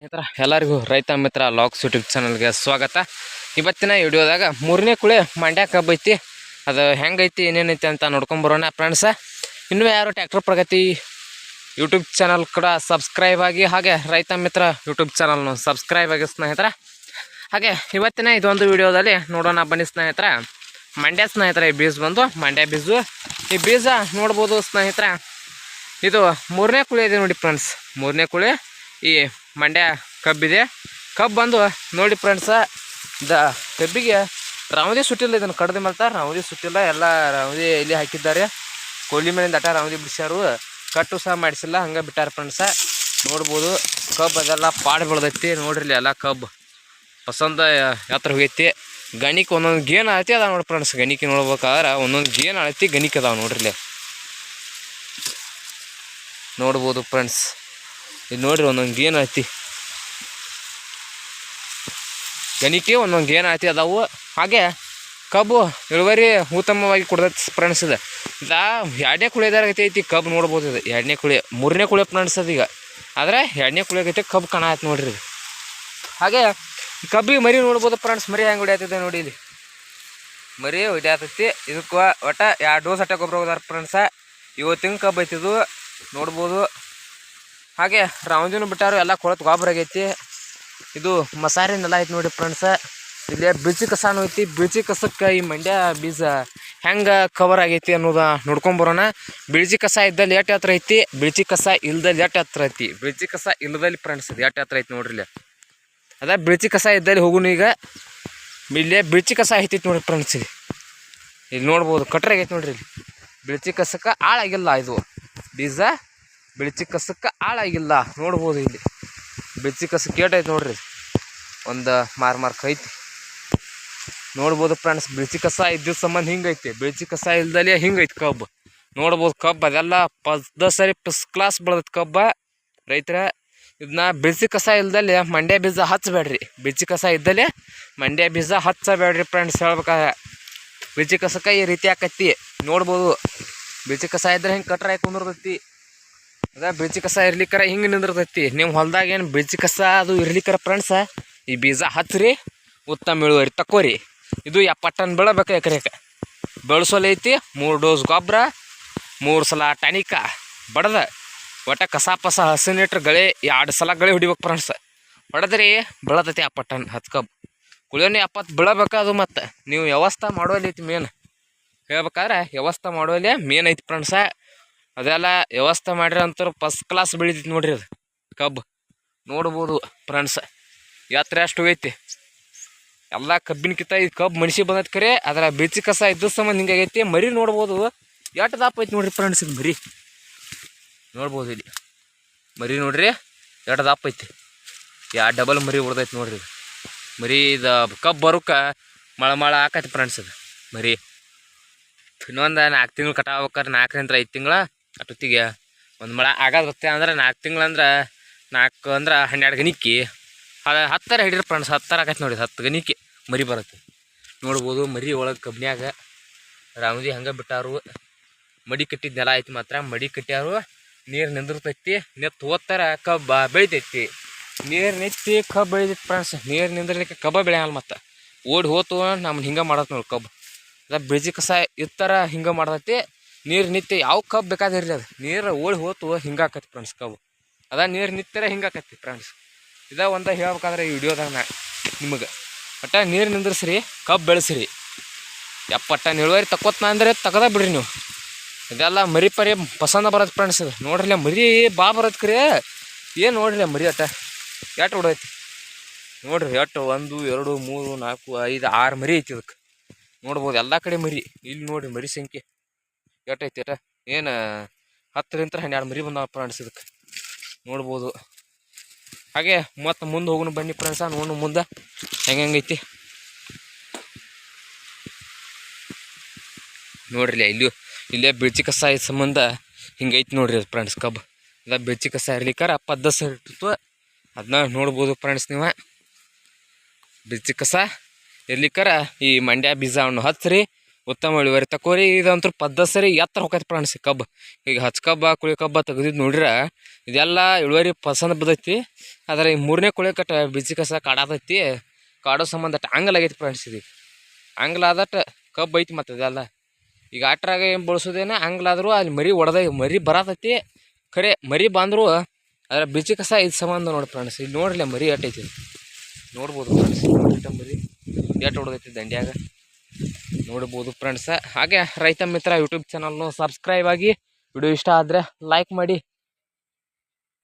ಸ್ನೇಹಿತರ, ಎಲ್ಲರಿಗೂ ರೈತ ಮಿತ್ರ ಲಾಕ್ಸ್ ಯೂಟ್ಯೂಬ್ ಚಾನಲ್ಗೆ ಸ್ವಾಗತ. ಇವತ್ತಿನ ವಿಡಿಯೋದಾಗ ಮೂರನೇ ಕುಳೆ ಮಂಡ್ಯ ಕಬ್ಬು ಐತಿ. ಅದು ಹೆಂಗೈತಿ, ಏನೇನೈತಿ ಅಂತ ನೋಡ್ಕೊಂಬರೋಣ ಫ್ರೆಂಡ್ಸ. ಇನ್ನೂ ಯಾರು ಟ್ಯಾಕ್ಟರ್ ಪ್ರಗತಿ ಯೂಟ್ಯೂಬ್ ಚಾನಲ್ ಕೂಡ ಸಬ್ಸ್ಕ್ರೈಬ್ ಆಗಿ ಹಾಗೆ ರೈತ ಮಿತ್ರ ಯೂಟ್ಯೂಬ್ ಚಾನಲ್ನು ಸಬ್ಸ್ಕ್ರೈಬ್ ಆಗಿ ಸ್ನೇಹಿತರ. ಹಾಗೆ ಇವತ್ತಿನ ಇದೊಂದು ವಿಡಿಯೋದಲ್ಲಿ ನೋಡೋಣ ಬನ್ನಿ ಸ್ನೇಹಿತರ. ಮಂಡ್ಯ ಸ್ನೇಹಿತರ, ಈ ಬೀಜ ಬಂದು ಮಂಡ್ಯ ಬೀಜು. ಈ ಬೀಜ ನೋಡ್ಬೋದು ಸ್ನೇಹಿತರ. ಇದು ಮೂರನೇ ಕುಳಿ ಇದೆ ನೋಡಿ ಫ್ರೆಂಡ್ಸ್. ಮೂರನೇ ಕುಳಿ ಈ ಮಂಡ್ಯ ಕಬ್ಬಿದೆ. ಕಬ್ಬು ಬಂದು ನೋಡಿ ಫ್ರೆಂಡ್ಸ ದ ಕಬ್ಬಿಗೆ ರವದಿ ಸುಟ್ಟಿಲ್ಲ, ಇದನ್ನು ಕಡ್ದು ಮಾಡ್ತಾರೆ ರವದಿ ಸುಟ್ಟಿಲ್ಲ, ಎಲ್ಲ ರವದಿ ಇಲ್ಲಿ ಹಾಕಿದ್ದಾರೆ. ಕೋಲಿ ಮೇಲಿಂದ ಅಟ ರವದಿ ಬಿಡಿಸ್ಯಾರು. ಕಟ್ಟು ಸಹ ಮಾಡಿಸಿಲ್ಲ, ಹಂಗೆ ಬಿಟ್ಟಾರ ಫ್ರೆಂಡ್ಸ ನೋಡ್ಬೋದು, ಕಬ್ಬು ಅದೆಲ್ಲ ಪಾಡು ಬೆಳ್ದೈತಿ. ನೋಡ್ರಿ ಎಲ್ಲ ಕಬ್ಬು. ಪಸಂದ ಯಾತ್ರ ಹೋಗೈತಿ. ಗಣಿಕೆ ಒಂದೊಂದು ಗೇನ್ ಆಳತಿ ಅದಾವ ನೋಡಿ ಫ್ರೆಂಡ್ಸ್ ಗಣಿಕೆ ನೋಡ್ಬೇಕಾದ್ರೆ ಒಂದೊಂದು ಗೇನ್ ಆಳತಿ ಗಣಿಕೆ ಅದಾವ ನೋಡ್ರಿ ನೋಡ್ಬೋದು ಫ್ರೆಂಡ್ಸ್ ಇದು ನೋಡ್ರಿ ಒಂದೊಂದು ಗೇನ್ ಐತಿ. ಗಣಿಕೆ ಒಂದೊಂದು ಗೇನ್ ಐತಿ, ಅದಾವು. ಹಾಗೆ ಕಬ್ಬು ಇಳುವರಿ ಉತ್ತಮವಾಗಿ ಕೊಡ್ತೈತಿ ಫ್ರೆಂಡ್ಸ್ ಇದು ಎರಡನೇ ಕುಳಿದಾರ ಐತಿ ಕಬ್ಬು ನೋಡ್ಬೋದು ಇದು. ಎರಡನೇ ಕುಳಿ, ಮೂರನೇ ಕುಳಿ ಫ್ರೆಂಡ್ಸ್ ಈಗ. ಆದರೆ ಎರಡನೇ ಕುಳಿಯಾಗೈತೆ ಕಬ್ಬು ಕಣ ಆಯ್ತು ನೋಡ್ರಿ ಇದು. ಹಾಗೆ ಕಬ್ಬಿಗೆ ಮರಿ ನೋಡ್ಬೋದು ಫ್ರೆಂಡ್ಸ್, ಮರಿ ಹೆಂಗೆ ಹೊಡಿಯತ್ತಿದೆ ನೋಡಿ ಇಲ್ಲಿ. ಮರಿ ಹೊಡಿಯತ್ತೈತಿ ಇದಕ್ಕೆ ಒಟ್ಟು ಎರಡು ಡೋಸ್ ಅಟ್ಟ ಗೊಬ್ಬರ ಹೋದಾರ ಫ್ರೆಂಡ್ಸ. ಇವತ್ತು ತಿಂಗ್ ಕಬ್ಬು ಐತಿದು ನೋಡ್ಬೋದು. ಹಾಗೆ ರಾವಂಜಿನೂ ಬಿಟ್ಟಾರು ಎಲ್ಲ ಕೊಳತ್ ಗೊಬ್ಬರ ಆಗೈತಿ. ಇದು ಮಸಾರಿ ನೆಲ ಐತಿ ನೋಡಿ ಫ್ರೆಂಡ್ಸ ಇಲ್ಲಿ ಬೀಜ ಕಸಾನು ಐತಿ. ಬೀಜ ಕಸಕ್ಕೆ ಈ ಮಂಡ್ಯ ಬೀಜ ಹೆಂಗೆ ಕವರ್ ಆಗೈತಿ ಅನ್ನೋದು ನೋಡ್ಕೊಂಬರೋಣ ಬಿಳ್ಜಿ ಕಸ ಇದ್ದಲ್ಲಿ ಎಷ್ಟು ಹತ್ರ ಐತಿ? ಬಿಳ್ಚಿ ಕಸ ಇಲ್ದಲ್ಲಿ ಎಟ್ ಹತ್ರ ಐತಿ? ಬಿಳ್ಜಿ ಕಸ ಇಲ್ಲದಲ್ಲಿ ಫ್ರೆಂಡ್ಸ್ ಇದು ಎಷ್ಟು ಹತ್ರ ಐತಿ ನೋಡ್ರಿ ಇಲ್ಲಿ. ಅದ ಬಿಳ್ಚಿ ಕಸ ಇದ್ದಲ್ಲಿ ಹೋಗುನು ಈಗ. ಇಲ್ಲಿ ಬಿಳ್ಚಿ ಕಸ ಐತಿ ನೋಡಿ ಫ್ರೆಂಡ್ಸ್ ಇಲ್ಲಿ ಇಲ್ಲಿ ನೋಡ್ಬೋದು ಕಟ್ರಾಗೈತಿ ನೋಡ್ರಿ ಇಲ್ಲಿ. ಬಿಳ್ಚಿ ಕಸಕ್ಕೆ ಆಳಾಗಿಲ್ಲ ಇದು. ಬೀಜ ಬಿಳ್ಚಿ ಕಸಕ್ಕೆ ಹಾಳಾಗಿಲ್ಲ. ನೋಡ್ಬೋದು ಇಲ್ಲಿ. ಬಿಳ್ಚಿ ಕಸಕ್ಕೆ ಏಟೈತೆ ನೋಡ್ರಿ. ಒಂದು ಮಾರ್ ಮಾರ್ಕ್ ಐತಿ. ನೋಡ್ಬೋದು ಫ್ರೆಂಡ್ಸ್, ಬಿಳ್ಚಿ ಕಸ ಇದ್ದಿದ್ದ ಸಂಬಂಧ ಹಿಂಗೈತಿ ಬಿಳ್ಚಿ ಕಸ ಇಲ್ದಲೇ ಹಿಂಗೈತಿ ಕಬ್ಬು. ನೋಡ್ಬೋದು ಕಬ್ಬು, ಅದೆಲ್ಲ ಪದ ಸರಿ ಫಸ್ಟ್ ಕ್ಲಾಸ್ ಬೆಳೆದ ಕಬ್ಬ. ರೈತರ ಇದನ್ನ ಬಿಳ್ಚಿ ಕಸ ಇಲ್ದಲ್ಲಿ ಮಂಡ್ಯ ಬೀಜ ಹಚ್ಚಬೇಡ್ರಿ. ಬಿಳ್ಚಿ ಕಸ ಇದ್ದಲ್ಲಿ ಮಂಡ್ಯ ಬೀಜ ಹಚ್ಚಬೇಡ್ರಿ ಫ್ರೆಂಡ್ಸ್, ಹೇಳ್ಬೇಕಾದ್ರೆ. ಬಿಳ್ಚಿ ಕಸಕ್ಕೆ ಈ ರೀತಿ ಆಕೈತಿ ನೋಡ್ಬೋದು, ಬಿಳ್ಚಿ ಕಸ ಇದ್ರೆ ಹಿಂಗೆ ಕಟ್ರೆ ಕುಂದಿರ್ತೈತಿ. ಅದ ಬೀಜ ಕಸ ಇರ್ಲಿಕ್ಕರ ಹಿಂಗೆ ನಿಂದಿರ್ತೈತಿ. ನಿಮ್ಮ ಹೊಲ್ದಾಗ ಏನು ಬಿಳ್ಚಿ ಕಸ ಅದು ಇರ್ಲಿಕ್ಕರ ಫ್ರೆಂಡ್ಸ, ಈ ಬೀಜ ಹಚ್ಚಿರಿ ಉತ್ತಮ ಇಳುವರಿ ತಕ್ಕೋರಿ ಇದು ಎಪ್ಪತ್ತನ್ ಬೆಳಬೇಕು ಎಕರೆಕ. ಬೆಳೆಸೋಲೈತಿ ಮೂರು ಡೋಸ್ ಗೊಬ್ಬರ, ಮೂರು ಸಲ ಟಾನಿಕ, ಬಡದ. ಒಟ್ಟ ಕಸ ಪಸ ಹಸಿನಿಟ್ರೆ ಗಳೆ, ಎರಡು ಸಲ ಗಳೆ ಹೊಡಿಬೇಕು ಫ್ರೆಂಡ್ಸ್. ಹೊಡೆದ್ರಿ ಬೆಳತೈತಿ ಆ ಪಟ್ಟನ್ ಹತ್ತು ಕಬ್ಬು ಕುಳಿಯೋನಿ ಬೆಳಬೇಕು ಅದು ಮತ್ತು. ನೀವು ವ್ಯವಸ್ಥೆ ಐತಿ ಮೇನ್. ಹೇಳ್ಬೇಕಾದ್ರೆ ವ್ಯವಸ್ಥೆ ಮಾಡೋಲೆ ಮೇನ್ ಐತಿ ಫ್ರೆಂಡ್ಸ. ಅದೆಲ್ಲ ವ್ಯವಸ್ಥೆ ಮಾಡಿರ ಅಂತಾರೆ ಫಸ್ಟ್ ಕ್ಲಾಸ್ ಬೆಳಿತೈತಿ ನೋಡ್ರಿ ಅದು. ಕಬ್ಬು. ನೋಡ್ಬೋದು ಫ್ರೆಂಡ್ಸ್ ಎತ್ತರ ಅಷ್ಟು ಹೋಗೈತಿ. ಎಲ್ಲ ಕಬ್ಬಿನಕಿಂತ ಇದು ಕಬ್ಬು ಮನುಷ್ಯ ಬಂದೈತೆ ಕರೆ. ಅದರ ಬಿಚ್ಚಿ ಕಸ ಇದ್ದ ಸಂಬಂಧ ಹಿಂಗಾಗೈತಿ ಮರಿ ನೋಡ್ಬೋದು ಎಷ್ಟು ದಪ್ಪ ಐತಿ ನೋಡ್ರಿ ಫ್ರೆಂಡ್ಸ್ ಇದು ಮರಿ. ನೋಡ್ಬೋದು ಇಲ್ಲಿ. ಮರಿ ನೋಡ್ರಿ ಎರಡು ದಪ್ಪ ಐತಿ. ಯಾ ಡಬಲ್ ಮರಿ ಹೊಡ್ದೈತಿ ನೋಡ್ರಿ ಮರಿ ಇದು ಕಬ್ಬು ಬರೋಕೆ ಮಳ ಮಳ ಹಾಕೈತಿ ಫ್ರೆಂಡ್ಸ್ ಇದು. ಮರಿ. ಇನ್ನೊಂದು ನಾಲ್ಕು ತಿಂಗಳು ಕಟಾವ್ಬೇಕಾರೆ ನಾಲ್ಕರಿಂದ ಐದು ತಿಂಗಳ ಅಷ್ಟೊತ್ತಿಗೆ ಒಂದು ಮಳ ಬರ್ತೆ ಅಂದ್ರೆ ನಾಲ್ಕು ತಿಂಗಳು ಅಂದ್ರೆ ನಾಲ್ಕು ಅಂದ್ರೆ ಹನ್ನೆರಡು ಗಣಿಕ್ಕಿ ಅದು ಹತ್ತರ ಹಿಡಿದ್ರೆ ಫ್ರೆಂಡ್ಸ್ ಹತ್ತರ ಆಗತ್ತೆ ನೋಡಿ, ಹತ್ತು ಗಣಿಕೆ ಮರಿ ಬರುತ್ತೆ. ನೋಡ್ಬೋದು ಮರಿ ಒಳಗೆ ಕಬ್ನ್ಯಾಗ ರಾಮದಿ ಹಂಗೆ ಬಿಟ್ಟಾರು. ಮಡಿ ಕಟ್ಟಿದ ನೆಲ ಐತಿ ಮಾತ್ರ, ಮಡಿ ಕಟ್ಟ್ಯಾರು. ನೀರು ನಿಂದಿರ್ತೈತಿ, ನೆತ್ತು ಓದ್ತಾರ ಕಬ್ಬ ಬೆಳಿತೈತಿ. ನೀರು ನೆತ್ತಿ ಕಬ್ಬು ಬೆಳಿತೈತಿ ಫ್ರೆಂಡ್ಸ್, ನೀರು ನಿಂದಿರ್ಲಿಕ್ಕೆ ಕಬ್ಬ ಬೆಳೆಯಲ್ಲ ಮತ್ತೆ. ಓಡಿ ಹೋತು ನಮ್ಗೆ ಹಿಂಗೆ ಮಾಡತ್ತೆ ನೋಡಿ ಕಬ್ಬು. ಅದ ಬಿಜಿ ಕಸ ಇತ್ತರ ಹಿಂಗೆ ಮಾಡ್ತೈತಿ. ನೀರು ನಿತ್ಯ ಯಾವ ಕಬ್ ಬೇಕಾದಿರಲಿ ಅದು. ನೀರು ಓಡಿ ಹೋತು ಹಿಂಗಾಕತಿ ಫ್ರೆಂಡ್ಸ್ ಕಬ್ಬು. ಅದ ನೀರು ನಿತ್ಯರ ಹಿಂಗಾಕತಿ ಫ್ರೆಂಡ್ಸ್ ಇದ ಒಂದ ಹೇಳ್ಬೇಕಾದ್ರೆ ಈ ವಿಡಿಯೋದಾಗ ನಾ ನಿಮಗೆ. ಒಟ್ಟ ನೀರು ನಿಂದ್ರಿಸ್ರಿ, ಕಬ್ಬು ಬೆಳೆಸ್ರಿ. ಎಪ್ಪಟ್ಟ ಇಳುವರಿ ತಕ್ಕೋತ್ನ ಅಂದರೆ ತಗದ ಬಿಡ್ರಿ ನೀವು. ಇದೆಲ್ಲ ಮರಿ ಪರಿ ಪಸಂದ ಬರೋದು ಫ್ರೆಂಡ್ಸ್ ಇದು. ನೋಡ್ರಿ ಮರಿ ಬಾ ಬರೋದು ಕರೆ. ಏನು ನೋಡ್ರಿ ಮರಿ ಅಟ್ಟ ಎಷ್ಟು ಹೊಡೈತಿ ನೋಡ್ರಿ ಎಷ್ಟು ಒಂದು, ಎರಡು, ಮೂರು, ನಾಲ್ಕು, ಐದು, ಆರು ಮರಿ ಐತಿ ಇದಕ್ಕೆ ನೋಡ್ಬೋದು ಎಲ್ಲ ಕಡೆ ಮರಿ. ಇಲ್ಲಿ ನೋಡ್ರಿ ಮರಿ ಸಂಖ್ಯೆ. ಎಷ್ಟು ಐತಿ ಅಟ ಏನು, ಹತ್ತರಿಂದ ಹನ್ನೆರಡು ಮರಿ ಬಂದಾವ ಫ್ರೆಂಡ್ಸ್ ಇದಕ್ಕೆ ನೋಡ್ಬೋದು. ಹಾಗೆ ಮತ್ತೆ ಮುಂದೆ ಹೋಗೋಣ ಬನ್ನಿ ಫ್ರೆಂಡ್ಸ ನೋಡು ಮುಂದೆ. ಹೆಂಗೆ ಹೆಂಗೈತಿ ನೋಡ್ರಿ ಇಲ್ಲೂ, ಇಲ್ಲೇ ಬಿಳ್ಚಿ ಕಸ ಐತ್ ಸಂಬಂಧ ಹಿಂಗೈತಿ ನೋಡ್ರಿ ಫ್ರೆಂಡ್ಸ್ ಕಬ್ಬು. ಇಲ್ಲ ಬಿಳ್ಚಿ ಕಸ ಇರ್ಲಿಕ್ಕಾರ ಪದ್ದ ಸರ್ ಇರ್ತಿತ್ತು. ಅದನ್ನ ನೋಡ್ಬೋದು ಫ್ರೆಂಡ್ಸ್ ನೀವು. ಬಿಳ್ಚಿ ಕಸ ಇರ್ಲಿಕ್ಕಾರ ಈ ಮಂಡ್ಯ ಬೀಜವನ್ನು ಹಚ್ಚ್ರಿ ಉತ್ತಮ ಇಳುವರಿ. ತಕೋರಿ ಇದಂತೂ ಪದ್ಧತಿ ಸರಿ ಎತ್ತರ ಹೋಗೈತೆ ಪ್ರಾಣಿಸಿ ಕಬ್ಬು. ಈಗ ಹಚ್ ಕಬ್ಬ, ಕುಳಿ ಕಬ್ಬ ತೆಗ್ದಿದ್ದು ನೋಡಿರ, ಇದೆಲ್ಲ ಇಳುವರಿ ಪಸಂದ್ ಬದೈತಿ. ಆದರೆ ಈ ಮೂರನೇ ಕುಳಿ ಕಟ್ಟ ಬಿಸಿ ಕಸ ಕಾಡತೈತಿ. ಕಾಡೋ ಸಂಬಂಧ ಆಂಗಲ್ ಆಗೈತಿ ಇದು ಆಂಗ್ಲ ಆದಟ ಕಬ್ಬು ಐತಿ ಮತ್ತು ಇದೆಲ್ಲ. ಈಗ ಆಟ್ರಾಗ ಏನು ಬಳಸೋದೇನ ಆಂಗ್ಲ ಆದರೂ ಅಲ್ಲಿ ಮರಿ ಒಡೆದ, ಮರಿ ಬರತೈತಿ. ಖರೆ ಮರಿ ಬಂದರೂ ಅದರ ಬಿಸಿ ಕಸ ಇದು ಸಂಬಂಧ ನೋಡಿ ಫ್ರೆಂಡ್ಸ್ ಇಲ್ಲಿ ನೋಡ್ರಲ್ಲ ಮರಿ ಎಟ್ಟೈತಿ ನೋಡ್ಬೋದು ಫ್ರೆಂಡ್ಸ್ ಮರಿ ಎಟ್ಟು ಹೊಡೆದೈತಿ ದಂಡ್ಯಾಗ. ನೋಡ್ಬೋದು ಫ್ರೆಂಡ್ಸ ಹಾಗೆ ರೈತ ಮಿತ್ರ ಯೂಟ್ಯೂಬ್ ಚಾನಲ್ನು ಸಬ್ಸ್ಕ್ರೈಬ್ ಆಗಿ ವಿಡಿಯೋ ಇಷ್ಟ ಆದರೆ ಲೈಕ್ ಮಾಡಿ.